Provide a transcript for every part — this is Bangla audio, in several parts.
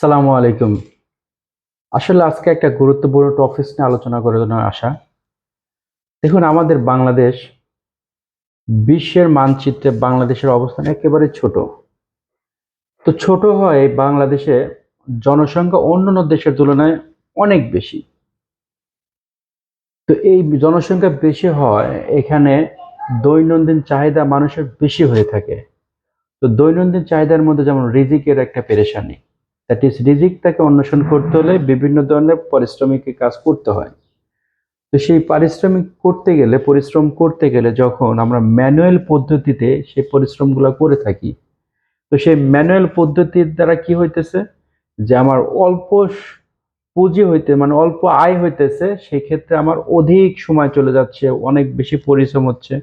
সালামু আলাইকুম। আসলে আজকে একটা গুরুত্বপূর্ণ টপিক নিয়ে আলোচনা করার জন্য আসা। দেখুন, আমাদের বাংলাদেশ বিশ্বের মানচিত্রে বাংলাদেশের অবস্থান একেবারে ছোট। তো ছোট হয় বাংলাদেশে জনসংখ্যা অন্যান্য দেশের তুলনায় অনেক বেশি। তো এই জনসংখ্যা বেশি হয় এখানে দৈনন্দিন চাহিদা মানুষের বেশি হয়ে থাকে। তো দৈনন্দিন চাহিদার মধ্যে যেমন রিজিকের একটা পেরেশানি দ্যাট ইজ রিজিক তাকে অন্বেষণ করতে হলে বিভিন্ন ধরনের পারিশ্রমিক কাজ করতে হয়। তো সেই পারিশ্রমিক করতে গেলে, পরিশ্রম করতে গেলে যখন আমরা ম্যানুয়াল পদ্ধতিতে সেই পরিশ্রমগুলো করে থাকি, তো সেই ম্যানুয়াল পদ্ধতির দ্বারা কি হইতেছে? যে আমার অল্প পুঁজি হইতে মানে অল্প আয় হইতেছে সেই ক্ষেত্রে আমার অধিক সময় চলে যাচ্ছে, অনেক বেশি পরিশ্রম হচ্ছে।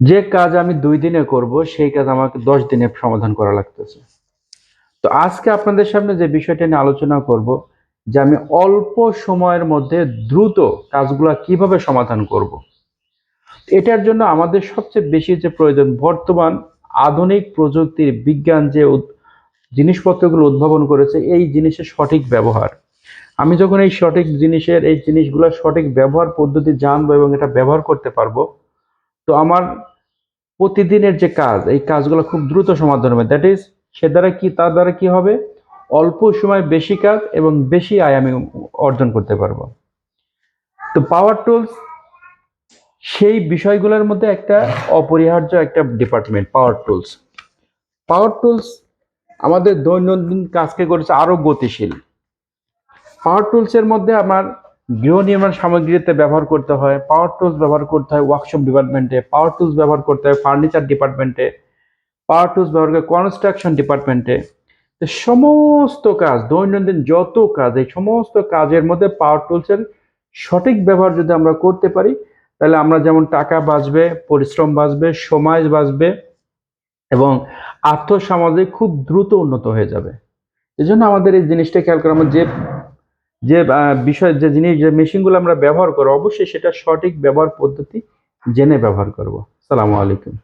যে কাজ আমি দুই দিনে করব, সেই কাজ আমাকে দশ দিনে সমাধান করা লাগতেছে। তো আজকে আপনাদের সামনে যে বিষয়টা নিয়ে আলোচনা করব, যে আমি অল্প সময়ের মধ্যে দ্রুত কাজগুলো কীভাবে সমাধান করব। এটার জন্য আমাদের সবচেয়ে বেশি যে প্রয়োজন, বর্তমান আধুনিক প্রযুক্তির বিজ্ঞান যে জিনিসপত্রগুলো উদ্ভাবন করেছে, এই জিনিসের সঠিক ব্যবহার। আমি যখন এই সঠিক জিনিসের, এই জিনিসগুলোর সঠিক ব্যবহার পদ্ধতি জানব এবং এটা ব্যবহার করতে পারব, তো আমার প্রতিদিনের যে কাজ, এই কাজগুলো খুব দ্রুত সমাধান হবে। দ্যাট ইজ সে দ্বারা কি, তার দ্বারা কি হবে? অল্প সময় বেশি কাজ এবং বেশি আয় আমি অর্জন করতে পারব। তো পাওয়ার টুলস সেই বিষয়গুলোর মধ্যে একটা অপরিহার্য একটা department power tools power tools আমাদের দৈনন্দিন কাজকে করেছে আরও গতিশীল। পাওয়ার টুলসের মধ্যে আমার গৃহ নির্মাণ সামগ্রীতে ব্যবহার করতে হয় পাওয়ার টুলস ব্যবহার করতে হয় ওয়ার্কশপ ডিপার্টমেন্টে পাওয়ার টুলস ব্যবহার করতে হয় ফার্নিচার ডিপার্টমেন্টে পাওয়ার টুলস ব্যবহার করে কনস্ট্রাকশন ডিপার্টমেন্টে সমস্ত কাজ, দৈনন্দিন যত কাজ, এই সমস্ত কাজের মধ্যে পাওয়ার টুলসের সঠিক ব্যবহার যদি আমরা করতে পারি, তাহলে আমরা যেমন টাকা বাঁচবে, পরিশ্রম বাঁচবে, সময় বাঁচবে এবং আর্থসামাজিক খুব দ্রুত উন্নত হয়ে যাবে। এই জন্য আমাদের এই জিনিসটা খেয়াল করা আমার যে যে বিষয়, যে জিনিস, যে মেশিনগুলো আমরা ব্যবহার করব, অবশ্যই সেটা সঠিক ব্যবহার পদ্ধতি জেনে ব্যবহার করব। সালামু আলাইকুম।